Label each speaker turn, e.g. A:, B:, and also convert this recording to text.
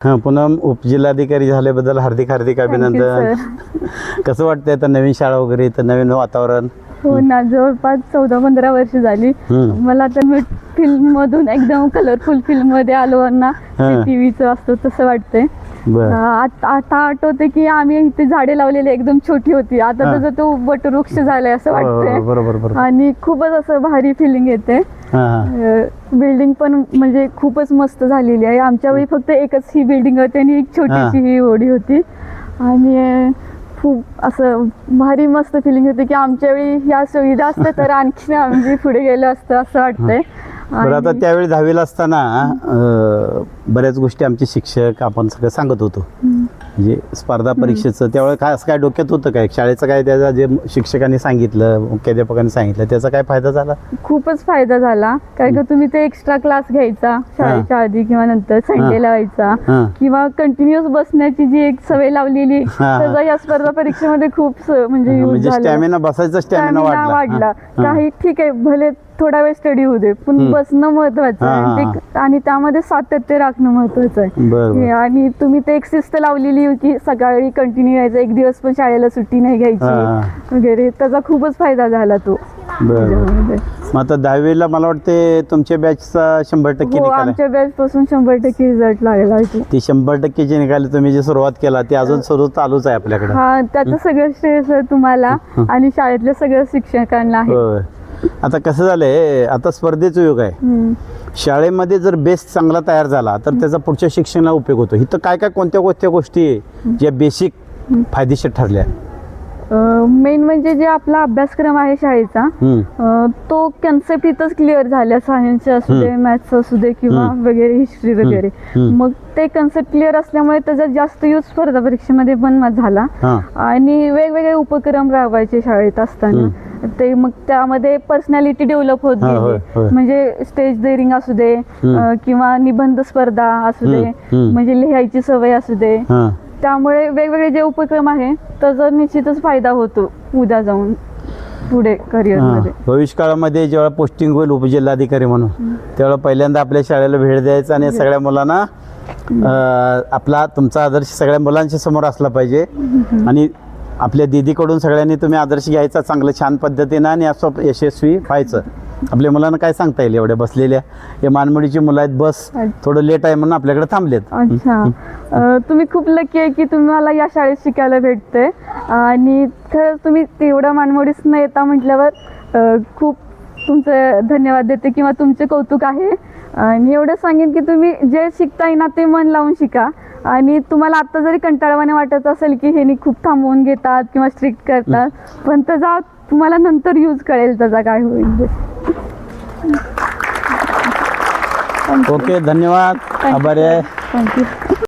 A: हा पुन्हा उपजिल्हाधिकारी झाल्याबद्दल हार्दिक हार्दिक अभिनंदन. कसं वाटतंय आता नवीन शाळा वगैरे इथं नवीन वातावरण?
B: हो ना जवळपास चौदा पंधरा वर्ष झाली. मला तर मी फिल्म मधून एकदम कलरफुल फिल्ममध्ये आलो ना
A: हा.
B: टीव्हीचं असतो तसं वाटतंय. आता आठवते की आम्ही इथे झाडे लावलेली एकदम छोटी होती. आता
A: हा.
B: त्याचा तो वटवृक्ष झालाय असं
A: हो, हो,
B: वाटतंय.
A: बरोबर बरोबर.
B: आणि खूपच असं भारी फिलिंग येते.
A: हा हा
B: बिल्डिंग पण म्हणजे खूपच मस्त झालेली आहे. आमच्या वेळी फक्त एकच ही बिल्डिंग होती आणि एक छोटीशी ही. ओढी होती. आणि खूप असं भारी मस्त फिलिंग होती की आमच्या वेळी ह्या सुविधा असत्या तर आणखी आम्ही पुढे गेलो असतं असं वाटतंय.
A: बरं आता त्यावेळी दहावीला असताना बऱ्याच गोष्टी आमचे शिक्षक आपण सगळं सांगत होतो. म्हणजे स्पर्धा परीक्षेचं त्यावेळेस काय असं काय डोक्यात होतं काय? शाळेचं काय त्याचा जे शिक्षकांनी सांगितलं मुख्याध्यापकांनी सांगितलं त्याचा काय फायदा झाला?
B: खूपच फायदा झाला. काय का तुम्ही ते एक्स्ट्रा क्लास घ्यायचा शाळेच्या आधी किंवा नंतर संडे लावायचा किंवा कंटिन्युअस बसण्याची जी एक सवय लावलेली. त्याचा या स्पर्धा परीक्षेमध्ये खूप म्हणजे use
A: म्हणजे. स्टॅमिना बसायचा स्टॅमिना
B: स्टॅमिना
A: वाढला.
B: काही ठीक आहे भले थोडा वेळ स्टडी होऊ दे. पण. बसणं महत्वाचं आहे. आणि ते- आणि त्यामध्ये सातत्य राखणं महत्वाचं आहे.
A: बरं
B: हे आणि तुम्ही ते एक शिस्त लावलेली की सकाळी कंटिन्यू यायचं एक दिवस पण शाळेला सुट्टी नाही
A: हा,
B: घ्यायची. वगैरे. त्याचा खूपच फायदा झाला तो.
A: बरं बरं
B: त्याच्यामध्ये.
A: मग आता दहावीला मला वाटते तुमच्या बॅचचा शंभर टक्के
B: हो
A: निकाल आहे.
B: आमच्या बॅच पासून शंभर टक्के रिझल्ट लागला तो.
A: ती शंभर टक्केची निकाल तुम्ही जी सुरुवात केला ती अजून सुरू चालूच आहे आपल्याकडे.
B: हा त्याचं सगळं श्रेय सर तुम्हाला आणि शाळेतल्या सगळ्या शिक्षकांना आहे.
A: होय. आता कसं झालंय आता स्पर्धेचं युग आहे. शाळेमध्ये जर बेस चांगला तयार झाला तर त्याचा पुढच्या शिक्षणाला उपयोग होतो. इथं काय काय कोणत्या कोणत्या गोष्टी आहे ज्या बेसिक फायदेशीर ठरल्या?
B: मेन म्हणजे जे आपला अभ्यासक्रम आहे शाळेचा. अ, तो कन्सेप्ट इथंच क्लिअर झाल्या सायन्स असू दे मॅथ्स असू दे किंवा वगैरे हिस्ट्री वगैरे.
A: हम्म.
B: मग ते कन्सेप्ट क्लिअर असल्यामुळे त्याचा जास्त यूज स्पर्धा परीक्षेमध्ये पण झाला.
A: हा.
B: आणि वेगवेगळे उपक्रम राबवायचे शाळेत असताना. ते मग त्यामध्ये पर्सनॅलिटी डेव्हलप होत
A: हा, होय,
B: गेली. म्हणजे स्टेज डेअरिंग असू दे अ, किंवा निबंध स्पर्धा असू दे
A: हम्म.
B: म्हणजे लिहायची सवय असू दे.
A: हा.
B: त्यामुळे वेगवेगळे जे उपक्रम आहे त्याचा निश्चितच फायदा होतो उद्या जाऊन पुढे करिअरमध्ये
A: हा. भविष्य काळामध्ये जेव्हा पोस्टिंग होईल उपजिल्हाधिकारी म्हणून त्यावेळेला पहिल्यांदा आपल्या शाळेला भेट द्यायचा आणि सगळ्या मुलांना आपला तुमचा आदर्श सगळ्या मुलांच्या समोर असला पाहिजे. आणि आपल्या दीदीकडून सगळ्यांनी तुम्ही आदर्श घ्यायचा चांगलं छान पद्धतीनं आणि असं यशस्वी व्हायचं. आपल्या मुलांना काय सांगता येईल एवढ्या बसलेल्या? हे मानमोडीची मुलं आहेत बस. थोडं लेट आहे म्हणून आपल्याकडे थांबलेत.
B: अच्छा. तुम्ही खूप लकी आहे की तुम्हाला या शाळेत शिकायला भेटतंय. आणि खरंच तुम्ही तेवढ्या मानमोडीस न येता म्हटल्यावर खूप तुमचं धन्यवाद देते किंवा तुमचे कौतुक आहे. आणि एवढं सांगेन की तुम्ही जे शिकताय ना ते मन लावून शिका. आणि तुम्हाला आता जरी कंटाळवाने वाटत असेल की हे खूप थांबवून घेतात किंवा स्ट्रिक्ट करतात पण त्याचा तुम्हाला नंतर यूज कळेल त्याचा काय होईल ते.
A: ओके धन्यवाद. आभारी आहे.
B: थँक्यू